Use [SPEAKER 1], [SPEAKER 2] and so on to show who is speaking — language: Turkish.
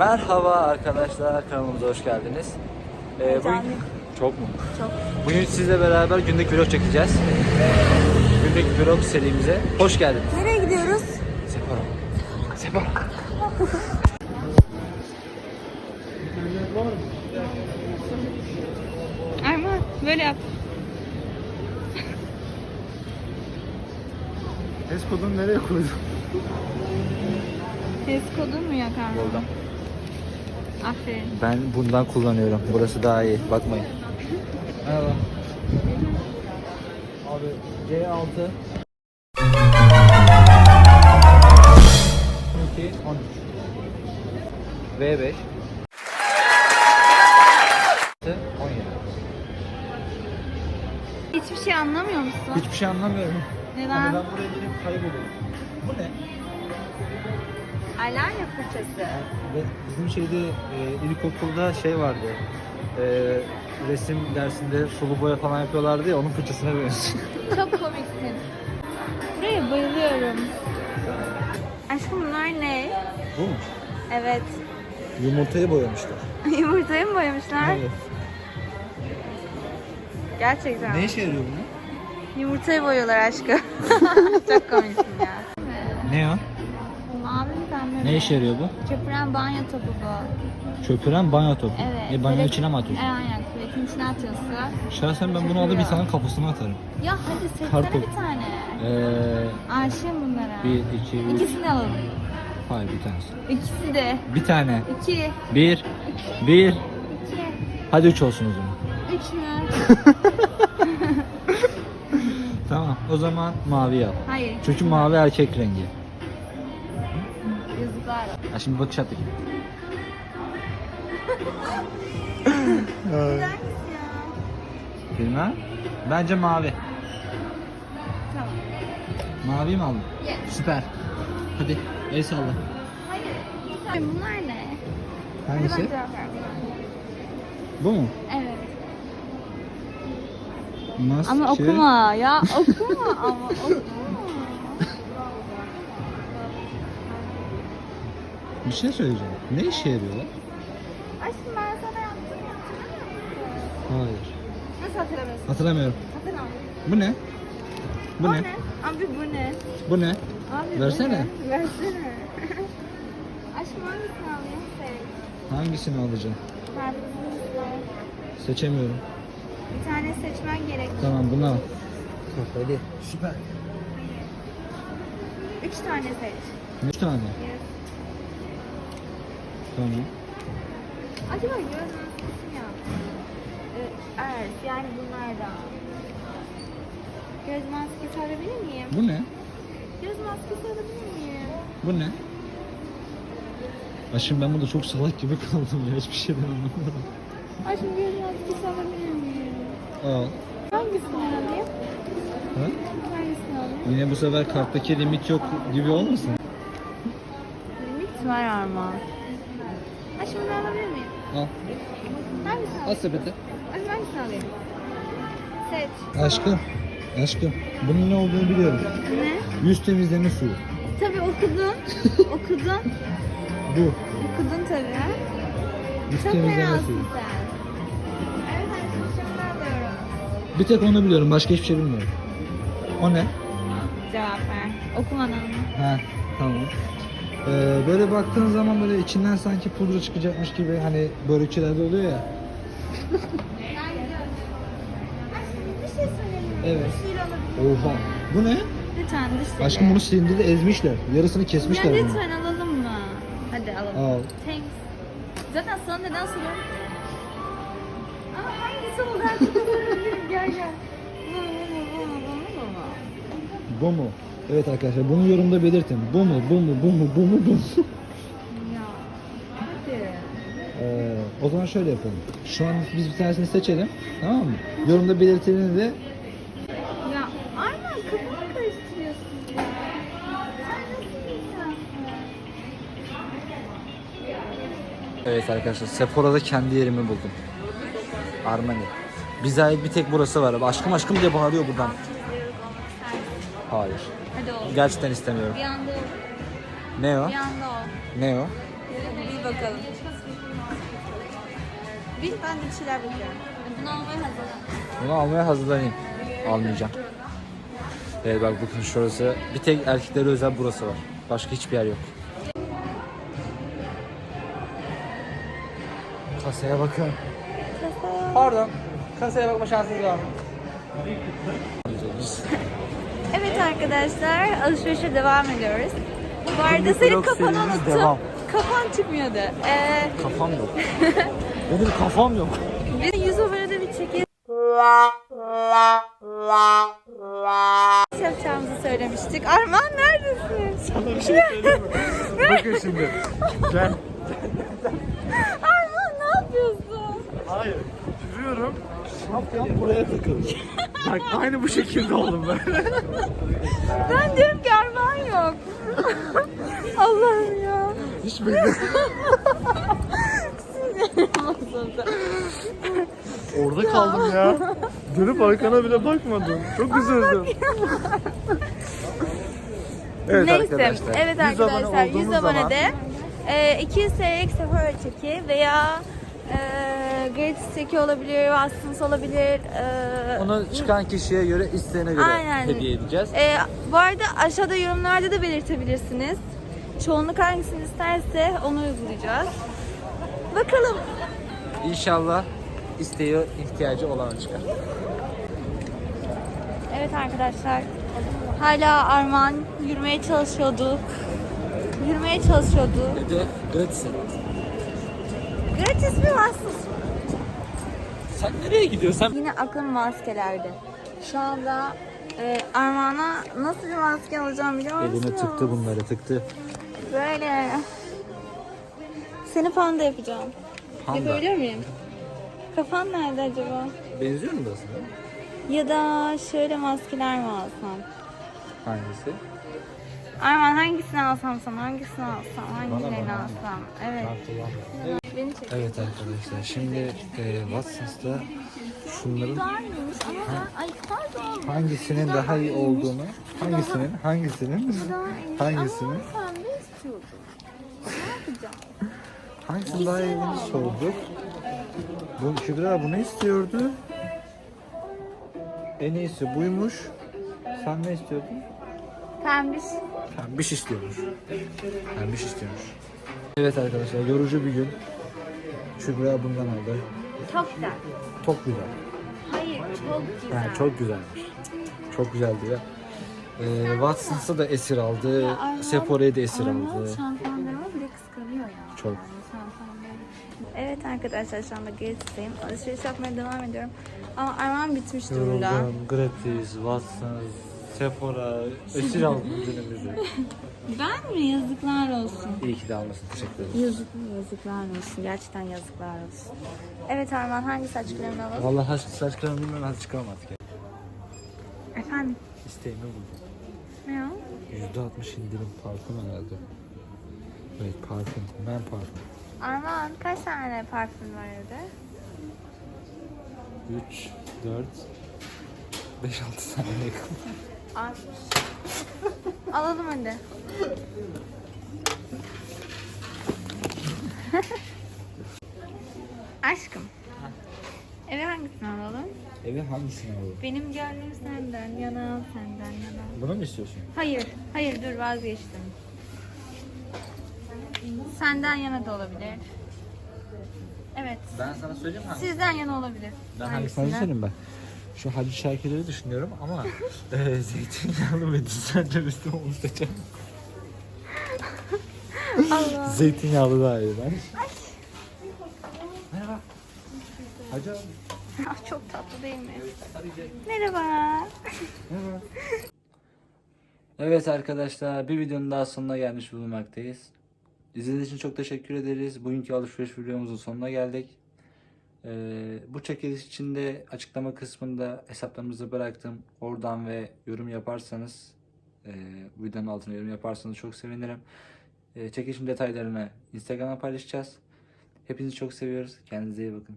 [SPEAKER 1] Merhaba arkadaşlar kanalımıza hoş geldiniz. Ee, bugün... Çok mu?
[SPEAKER 2] Çok.
[SPEAKER 1] Bugün sizle beraber günlük vlog çekeceğiz. Günlük vlog serimize hoş geldiniz.
[SPEAKER 2] Nereye gidiyoruz?
[SPEAKER 1] Sephora. Sephora.
[SPEAKER 2] Erman böyle yap.
[SPEAKER 1] HES kodunu nereye koydun?
[SPEAKER 2] Ses kodun mu yok Erman?
[SPEAKER 1] Buldum.
[SPEAKER 2] Aferin.
[SPEAKER 1] Ben bundan kullanıyorum. Burası daha iyi. Bakmayın. Merhaba. Abi C6 12 13 V5 17
[SPEAKER 2] Hiçbir şey anlamıyor musun?
[SPEAKER 1] Hiçbir şey anlamıyorum.
[SPEAKER 2] Neden?
[SPEAKER 1] Hani ben buraya gelip kayboluyorum. Bu ne?
[SPEAKER 2] Alanya fırçası.
[SPEAKER 1] Ve Bizim şeyde e, ilkokulda şey vardı. E, resim dersinde sulu boya falan yapıyorlardı ya onun fırçasına benziyor.
[SPEAKER 2] Çok komiksin. Buraya bayılıyorum. Aşkım bunlar ne?
[SPEAKER 1] Bu mu?
[SPEAKER 2] Evet.
[SPEAKER 1] Yumurtayı boyamışlar.
[SPEAKER 2] Yumurtayı mı boyamışlar? Gerçekten.
[SPEAKER 1] Ne işe yarıyor bu?
[SPEAKER 2] Yumurtayı boyuyorlar aşkım. Çok komiksin ya.
[SPEAKER 1] Ne o? Ne işe yarıyor bu?
[SPEAKER 2] Köpüren banyo topu bu.
[SPEAKER 1] Köpüren banyo topu.
[SPEAKER 2] Evet.
[SPEAKER 1] E banyo
[SPEAKER 2] Böyle-
[SPEAKER 1] içine mi atıyorsun?
[SPEAKER 2] Evet, aynen. Küvetin içine atıyorsun.
[SPEAKER 1] Şahsen ben bunu alıp bir tane kapısına atarım.
[SPEAKER 2] Ya hadi seçsene
[SPEAKER 1] Karpuz.
[SPEAKER 2] bir tane.
[SPEAKER 1] Ee,
[SPEAKER 2] Aşığım bunlara.
[SPEAKER 1] bir, iki, üç.
[SPEAKER 2] İkisini alalım.
[SPEAKER 1] Hayır bir tanesi.
[SPEAKER 2] İkisi de.
[SPEAKER 1] Bir tane.
[SPEAKER 2] İki.
[SPEAKER 1] Bir. Bir.
[SPEAKER 2] İki.
[SPEAKER 1] Hadi üç olsun o zaman.
[SPEAKER 2] Üç mü?
[SPEAKER 1] Tamam. O zaman mavi yap.
[SPEAKER 2] Hayır.
[SPEAKER 1] Çünkü mavi erkek rengi.
[SPEAKER 2] Yazıklar.
[SPEAKER 1] Ha şimdi bakış at bakayım.
[SPEAKER 2] Hangisi ya?
[SPEAKER 1] Bilmem. Bence mavi.
[SPEAKER 2] Tamam.
[SPEAKER 1] Mavi mi aldın?
[SPEAKER 2] Yes.
[SPEAKER 1] Süper. Hadi el salla.
[SPEAKER 2] Hayır. Bunlar ne?
[SPEAKER 1] Hangisi? Bu mu?
[SPEAKER 2] Evet.
[SPEAKER 1] Mas
[SPEAKER 2] Ama
[SPEAKER 1] şey-
[SPEAKER 2] okuma ya. Okuma ama okuma.
[SPEAKER 1] Bir şey söyleyeceğim. Ne işe yarıyor lan?
[SPEAKER 2] Aşkım ben sana yaptım ya.
[SPEAKER 1] Hayır.
[SPEAKER 2] Nasıl hatırlamıyorsun?
[SPEAKER 1] Hatırlamıyorum.
[SPEAKER 2] Hatırlamıyorum.
[SPEAKER 1] Bu ne? Bu
[SPEAKER 2] O
[SPEAKER 1] ne?
[SPEAKER 2] Abi bu ne?
[SPEAKER 1] Bu ne?
[SPEAKER 2] Abi
[SPEAKER 1] Versene.
[SPEAKER 2] Bu ne? Versene. Aşkım hangisini alayım? Seç.
[SPEAKER 1] Hangisini alacağım?
[SPEAKER 2] Karpuzunu
[SPEAKER 1] Seçemiyorum.
[SPEAKER 2] Bir tane seçmen gerek.
[SPEAKER 1] Tamam bunu al. Hadi. Süper.
[SPEAKER 2] Üç tane seç.
[SPEAKER 1] Üç tane.
[SPEAKER 2] Yes.
[SPEAKER 1] Tamam.
[SPEAKER 2] Acaba göz maskesi mi yaptın? Ee, evet, yani bunlardan. Göz maskesi alabilir miyim?
[SPEAKER 1] Bu ne?
[SPEAKER 2] Göz maskesi alabilir miyim?
[SPEAKER 1] Bu ne? Aşkım ben burada çok salak gibi kaldım ya hiçbir şeyden anlamadım.
[SPEAKER 2] Aşkım göz maskesi alabilir miyim?
[SPEAKER 1] Al.
[SPEAKER 2] Hangisini alayım?
[SPEAKER 1] Ha?
[SPEAKER 2] Hangisini alayım?
[SPEAKER 1] Yine bu sefer karttaki limit yok gibi olmasın?
[SPEAKER 2] Limit var Arma. Aşkım bunu alabilir miyim?
[SPEAKER 1] Al.
[SPEAKER 2] Hangisini
[SPEAKER 1] Al
[SPEAKER 2] alayım?
[SPEAKER 1] sepete.
[SPEAKER 2] Aşkım hangisini alayım? Seç.
[SPEAKER 1] Aşkım. Aşkım. Bunun ne olduğunu biliyorum.
[SPEAKER 2] Ne?
[SPEAKER 1] Yüz temizleme suyu.
[SPEAKER 2] Tabii okudun. okudun.
[SPEAKER 1] Bu.
[SPEAKER 2] Okudun tabii. ha?
[SPEAKER 1] Yüz
[SPEAKER 2] Çok
[SPEAKER 1] temizleme
[SPEAKER 2] fenasın
[SPEAKER 1] suyu.
[SPEAKER 2] sen. Evet aşkım çok alıyorum.
[SPEAKER 1] Bir tek onu biliyorum. Başka hiçbir şey bilmiyorum. O ne?
[SPEAKER 2] Cevap ver. Okumadan?
[SPEAKER 1] Ha, tamam. Ee, böyle baktığın zaman böyle içinden sanki pudra çıkacakmış gibi hani börekçilerde oluyor ya.
[SPEAKER 2] Bir şey söyleyeyim mi?
[SPEAKER 1] Evet.
[SPEAKER 2] Bir şey?
[SPEAKER 1] Oha. Bu ne?
[SPEAKER 2] Lütfen dış sesi.
[SPEAKER 1] Aşkım bunu silindirde ezmişler. Yarısını
[SPEAKER 2] Ya
[SPEAKER 1] kesmişler bunu.
[SPEAKER 2] lütfen alalım mı? Hadi alalım.
[SPEAKER 1] Al.
[SPEAKER 2] Thanks. Zaten sana neden soruyorum? Ama hangisi oldu artık. Gel gel. Bu mu bu mu bu mu bu mu bu mu?
[SPEAKER 1] Evet arkadaşlar bunu yorumda belirtin. Bu mu? Bu mu? Bu mu? Bu mu? Bu mu?
[SPEAKER 2] Ya. Hadi.
[SPEAKER 1] Ee, o zaman şöyle yapalım. Şu an biz bir tanesini seçelim. Tamam mı? Yorumda belirtelim de
[SPEAKER 2] Ya aynen kafamı karıştırıyorsun ya. Sen nasıl bir insansın?
[SPEAKER 1] Evet arkadaşlar Sephora'da kendi yerimi buldum. Armani. Bize ait bir tek burası var. Aşkım aşkım diye bağırıyor buradan. Hayır.
[SPEAKER 2] Hadi ol.
[SPEAKER 1] Gerçekten istemiyorum.
[SPEAKER 2] Bir anda ol.
[SPEAKER 1] Ne o?
[SPEAKER 2] Bir anda ol.
[SPEAKER 1] Ne o?
[SPEAKER 2] Bir
[SPEAKER 3] bakalım.
[SPEAKER 2] Bil ben bir şeyler bakıyorum.
[SPEAKER 3] Bunu almaya hazırlan.
[SPEAKER 1] Bunu almaya hazırlanayım. Almayacağım. Evet bak bakın şurası. Bir tek erkeklere özel burası var. Başka hiçbir yer yok. Kasaya bakın. Pardon. Kasaya bakma şansınız var mı?
[SPEAKER 2] Evet arkadaşlar alışverişe devam ediyoruz. Bu arada senin kafanı unuttum.
[SPEAKER 1] devam.
[SPEAKER 2] Kafan çıkmıyordu. Ee,
[SPEAKER 1] Kafam yok. Benim kafam yok.
[SPEAKER 2] biz 100 abonede bir çekiliş yapacağımızı söylemiştik. Armağan neredesin?
[SPEAKER 1] Sana bir şey söyleyeyim mi? Bakın şimdi. Gel. Şapkam buraya takılmış. Bak aynı bu şekilde oldum ben.
[SPEAKER 2] Ben diyorum ki Armağan yok. Allah'ım ya.
[SPEAKER 1] Hiç bekle. Orada kaldım ya. Dönüp arkana bile bakmadım. Çok üzüldüm. evet
[SPEAKER 2] Neyse.
[SPEAKER 1] arkadaşlar.
[SPEAKER 2] Evet
[SPEAKER 1] 100 abone
[SPEAKER 2] arkadaşlar 100
[SPEAKER 1] olduğumuz zaman
[SPEAKER 2] abonede e, 200 TL'lik sefer çeki veya e, gratis çeki olabilir, Watsons olabilir. E,
[SPEAKER 1] Onu çıkan kişiye göre isteğine göre
[SPEAKER 2] Aynen.
[SPEAKER 1] hediye edeceğiz.
[SPEAKER 2] e, bu arada aşağıda yorumlarda da belirtebilirsiniz. Çoğunluk hangisini isterse onu uygulayacağız. Bakalım.
[SPEAKER 1] İnşallah isteği ihtiyacı olana çıkar.
[SPEAKER 2] Evet arkadaşlar. Hala Arman yürümeye çalışıyorduk. Yürümeye çalışıyordu.
[SPEAKER 1] Dedi gratis.
[SPEAKER 2] Gratis mi Watsons
[SPEAKER 1] Sen nereye gidiyorsun?
[SPEAKER 2] Yine aklım maskelerde. Şu anda e, Armağan'a nasıl bir maske alacağım biliyor musun?
[SPEAKER 1] Eline tıktı bunları tıktı.
[SPEAKER 2] Böyle. Seni panda yapacağım.
[SPEAKER 1] Panda.
[SPEAKER 2] Yapabiliyor muyum? Kafan nerede acaba?
[SPEAKER 1] Benziyor mu da aslında?
[SPEAKER 2] Ya da şöyle maskeler mi alsam?
[SPEAKER 1] Hangisi?
[SPEAKER 2] Arman hangisini alsam sana? Hangisini alsam? Hangilerini alsam? Evet.
[SPEAKER 1] Evet arkadaşlar şimdi e, Watson's'ta şunların hangisinin daha iyi olduğunu hangisinin hangisinin hangisinin
[SPEAKER 3] Sen de istiyordun. Ne yapacağım?
[SPEAKER 1] hangisinin daha iyi olduğunu sorduk. Bu Kübra bunu istiyordu. En iyisi buymuş. Sen ne istiyordun?
[SPEAKER 2] Pembiş.
[SPEAKER 1] Pembiş istiyormuş. Pembiş istiyormuş. Evet arkadaşlar yorucu bir gün. Kübra bundan aldı.
[SPEAKER 2] Çok güzel.
[SPEAKER 1] Çok güzel.
[SPEAKER 2] Hayır çok güzel.
[SPEAKER 1] Yani çok güzelmiş. Çok güzeldi ya. Ee, Watson's'a da esir aldı. Sephora'ya da esir
[SPEAKER 3] Armağan
[SPEAKER 1] aldı.
[SPEAKER 3] şampuanlarımı bile kıskanıyor ya.
[SPEAKER 1] Çok.
[SPEAKER 3] Şampuanlarım.
[SPEAKER 2] Evet arkadaşlar şu anda Gratis'teyim. Alışveriş yapmaya devam ediyorum. Ama Armağan bitmiş durumda.
[SPEAKER 1] Gratis, Watson, Sephora esir aldı günümüzü.
[SPEAKER 2] Ben mi? Yazıklar olsun.
[SPEAKER 1] İyi ki de almasın. Teşekkür ederim.
[SPEAKER 2] Yazık, yazıklar olsun. Gerçekten yazıklar olsun. Evet Armağan hangi saç kremini alalım?
[SPEAKER 1] Vallahi saç, saç kremi bilmem artık ya.
[SPEAKER 2] Efendim?
[SPEAKER 1] İsteğimi buldum.
[SPEAKER 2] Ne o?
[SPEAKER 1] %60 indirim parfüm herhalde. Evet parfüm. Ben parfüm.
[SPEAKER 2] Armağan kaç tane parfüm var evde?
[SPEAKER 1] 3, 4, 5, 6 tane yakın.
[SPEAKER 2] Az. Alalım hadi. Aşkım. Eve hangisini alalım?
[SPEAKER 1] Eve hangisini alalım?
[SPEAKER 2] Benim gönlüm senden yana, senden yana.
[SPEAKER 1] Bunu mu istiyorsun?
[SPEAKER 2] Hayır, hayır dur vazgeçtim. Senden yana da olabilir. Evet,
[SPEAKER 1] Ben sana söyleyeyim mi?
[SPEAKER 2] sizden yana olabilir.
[SPEAKER 1] Ben hangisini söyleyeyim ben? Şu Hacı Şakirleri düşünüyorum ama e, zeytinyağlı ve düzenlemesi onu seçeceğim.
[SPEAKER 2] Allah.
[SPEAKER 1] Zeytinyağlı daha iyi ben. Merhaba. Hacı abi.
[SPEAKER 2] Ah, Çok tatlı değil mi? Merhaba.
[SPEAKER 1] Merhaba. Evet arkadaşlar bir videonun daha sonuna gelmiş bulunmaktayız. İzlediğiniz için çok teşekkür ederiz. Bugünkü alışveriş videomuzun sonuna geldik. Ee, bu çekiliş için de açıklama kısmında hesaplarımızı bıraktım. Oradan ve yorum yaparsanız e, videonun altına yorum yaparsanız çok sevinirim. E, çekilişin detaylarını Instagram'a paylaşacağız. Hepinizi çok seviyoruz. Kendinize iyi bakın.